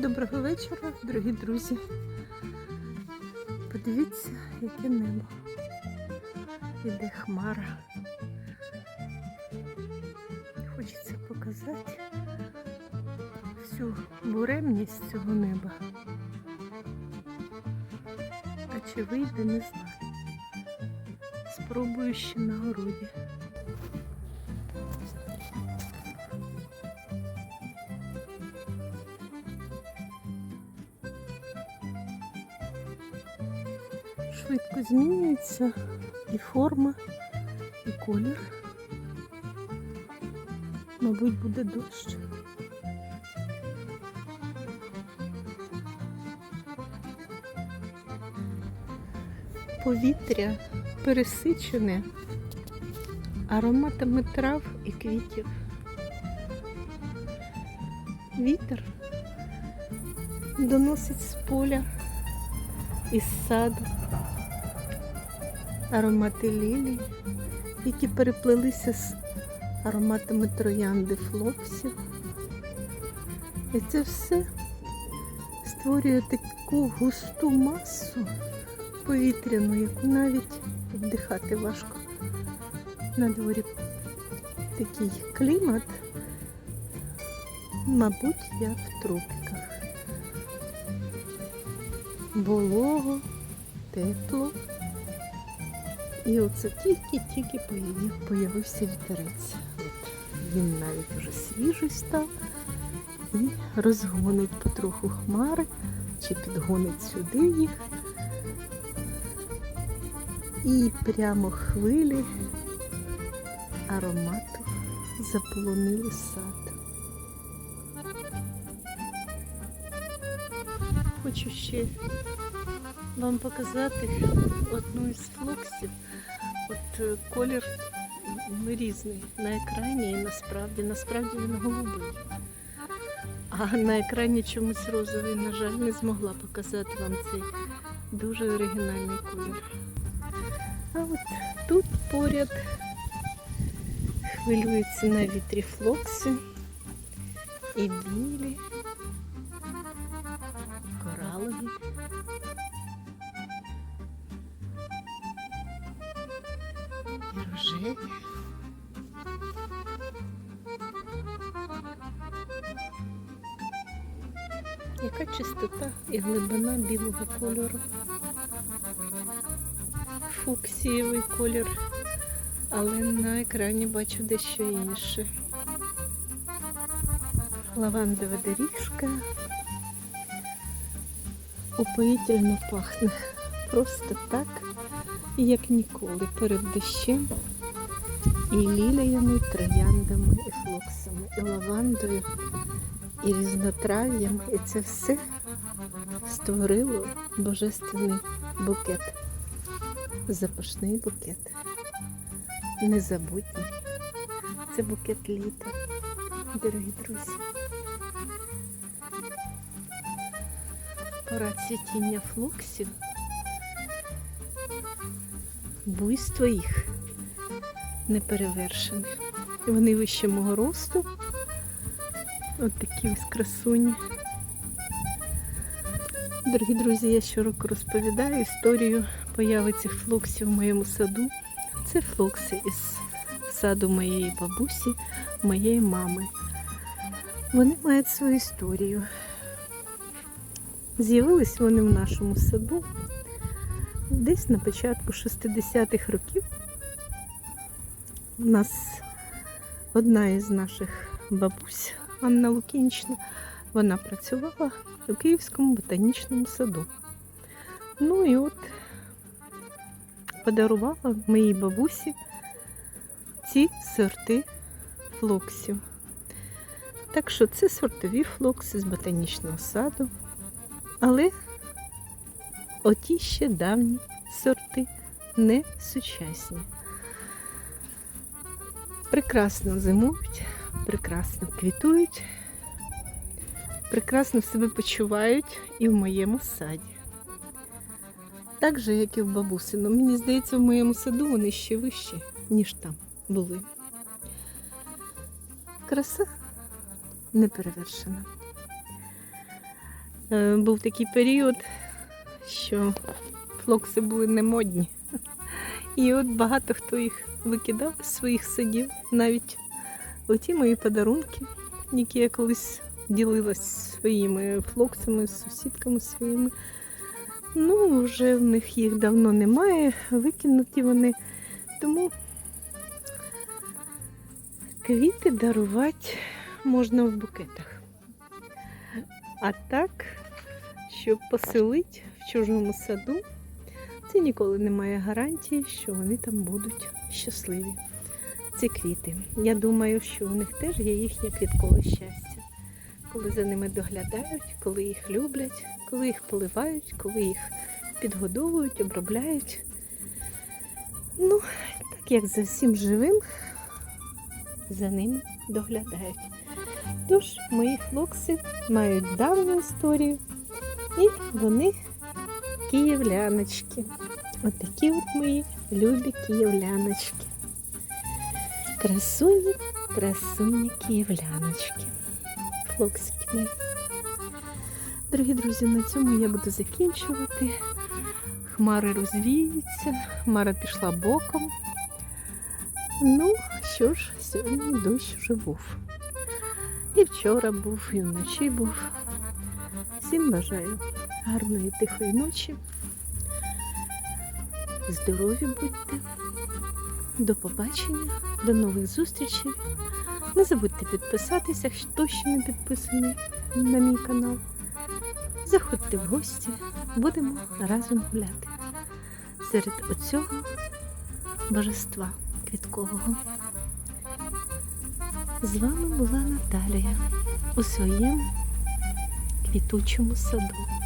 Доброго вечора, дорогі друзі. Подивіться, яке небо. Іде хмара. Хочеться показати всю буремність цього неба. А чи вийде, не знаю. Спробую ще на городі. Швидко змінюється і форма, і колір. Мабуть, буде дощ. Повітря пересичене ароматами трав і квітів. Вітер доносить з поля із саду аромати лілій, які переплелися з ароматами троянди флоксів. І це все створює таку густу масу повітряну, яку навіть вдихати важко. На дворі такий клімат, мабуть, як в тропіках. Волого, тепло. І оце тільки-тільки появився вітерець. Він навіть уже свіжий став і розгонить потроху хмари чи підгонить сюди їх. І прямо хвилі аромату заполонили сад. Хочу ще вам показати одну із флоксів. От е, колір різний на екрані і насправді. Насправді він голубий. А на екрані чомусь розовий, на жаль, не змогла показати вам цей дуже оригінальний колір. А от тут поряд хвилюються на вітрі флокси і білі, і. Яка чистота і глибина білого кольору. Фуксієвий колір, але на екрані бачу дещо інше. Лавандова доріжка. Упоїтельно пахне. Просто так як ніколи перед дощем і ліліями, і трояндами, і флоксами, і лавандою, і різнотрав'ям. І це все створило божественний букет. Запашний букет. Незабутній. Це букет літа, дорогі друзі. Пора цвітіння флоксів буйство їх не перевершене. І Вони вище мого росту. От такі ось красуні. Дорогі друзі, я щороку розповідаю історію появи цих флоксів в моєму саду. Це флокси із саду моєї бабусі, моєї мами. Вони мають свою історію. З'явились вони в нашому саду десь на початку 60-х років у нас одна із наших бабусь Анна Лукінчна, вона працювала у Київському ботанічному саду. Ну і от подарувала моїй бабусі ці сорти флоксів. Так що це сортові флокси з ботанічного саду, але оті ще давні сорти, не сучасні. Прекрасно зимують, прекрасно квітують, прекрасно себе почувають і в моєму саді. Так же, як і в бабусину. Мені здається, в моєму саду вони ще вищі, ніж там були. Краса неперевершена. Е, Був такий період, що флокси були не модні. І от багато хто їх викидав з своїх садів. Навіть оті мої подарунки, які я колись ділилась своїми флоксами, сусідками своїми. Ну, вже в них їх давно немає, викинуті вони. Тому квіти дарувати можна в букетах. А так, щоб поселити в чужому саду, це ніколи немає гарантії, що вони там будуть щасливі. Ці квіти. Я думаю, що у них теж є їхнє квіткове щастя. Коли за ними доглядають, коли їх люблять, коли їх поливають, коли їх підгодовують, обробляють. Ну, так як за всім живим, за ними доглядають. Тож мої флокси мають давню історію, і вони київляночки. Отакі от мої любі київляночки. Красуні, красуні київляночки. Флоксики мої. Дорогі друзі, на цьому я буду закінчувати. Хмари розвіються, хмара пішла боком. Ну, що ж, сьогодні дощ вже був. І вчора був, і вночі був. Всім бажаю гарної тихої ночі. Здорові будьте. До побачення, до нових зустрічей. Не забудьте підписатися, хто ще не підписаний на мій канал. Заходьте в гості, будемо разом гуляти серед оцього божества квіткового. З вами була Наталія у своєму квітучому саду.